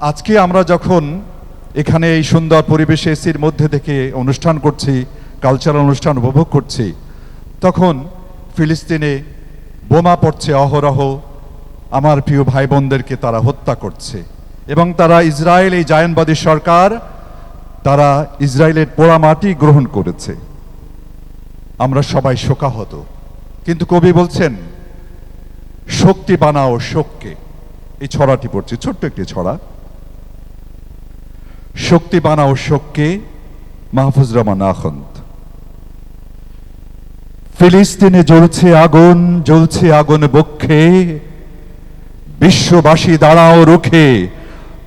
আজকে আমরা যখন এখানে এই সুন্দর পরিবেশে এসির মধ্যে থেকে অনুষ্ঠান করছি কালচারাল অনুষ্ঠান উপভোগ করছি, তখন ফিলিস্তিনে বোমা পড়ছে অহরহ, আমার প্রিয় ভাই বোনদেরকে তারা হত্যা করছে এবং তারা ইসরায়েল, এই জায়নবাদী সরকার, তারা ইসরায়েলের পোড়া মাটি গ্রহণ করেছে। আমরা সবাই শোকাহত। কিন্তু কবি বলছেন, শক্তি বানাও শোককে। এই ছড়াটি পড়ছে, ছোট্ট একটি ছড়া। শক্তি বানাও শোককে, মাহফুজ রহমান আখন্দ। ফিলিস্তিনে জ্বলছে আগুন জ্বলছে আগুন বক্ষে, বিশ্ববাসী দাঁড়াও রুখে,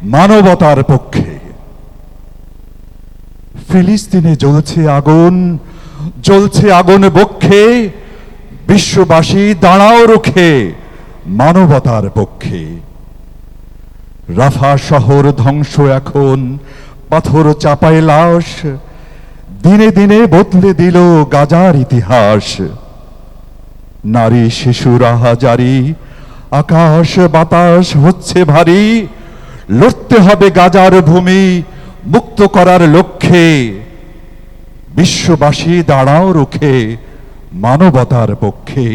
মানবতার পক্ষে। ফিলিস্তিনে জ্বলছে আগুন জ্বলছে আগুন বক্ষে, বিশ্ববাসী দাঁড়াও রুখে, মানবতার পক্ষে। রাফা শহর ধ্বংস এখন পাথর চাপায় লাশ, দিনে দিনে বদলে দিল গাজার ইতিহাস। নারী শিশু রাহাজারি, আকাশ বাতাস হচ্ছে ভারী, লড়তে হবে গাজার ভূমি মুক্ত করার লক্ষ্যে। বিশ্ববাসী দাঁড়াও রুখে মানবতার পক্ষে।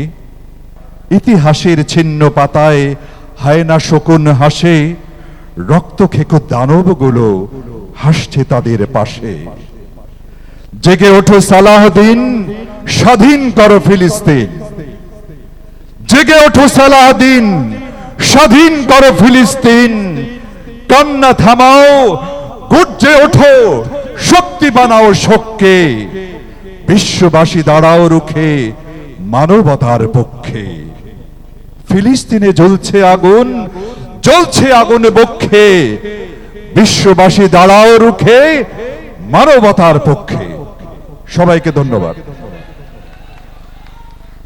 ইতিহাসের ছিন্ন পাতায় হায়না শকুন হাসে রক্ত খেকো দানবগুলো হাসছে তাদের পাশে। জেগে ওঠো সালাহদিন স্বাধীন করো ফিলিস্তিন। জেগে ওঠো সালাহদিন স্বাধীন করো ফিলিস্তিন। কান্না থামাও, গুর্জে ওঠো, শক্তি বানাও শোককে। বিশ্ববাসী দাঁড়াও রুখে, মানবতার পক্ষে। ফিলিস্তিনে জ্বলছে আগুন জ্বলছে আগুন বক্ষে। বিশ্ববাসী দাঁড়াও রুখে মানবতার পক্ষে। সবাইকে ধন্যবাদ।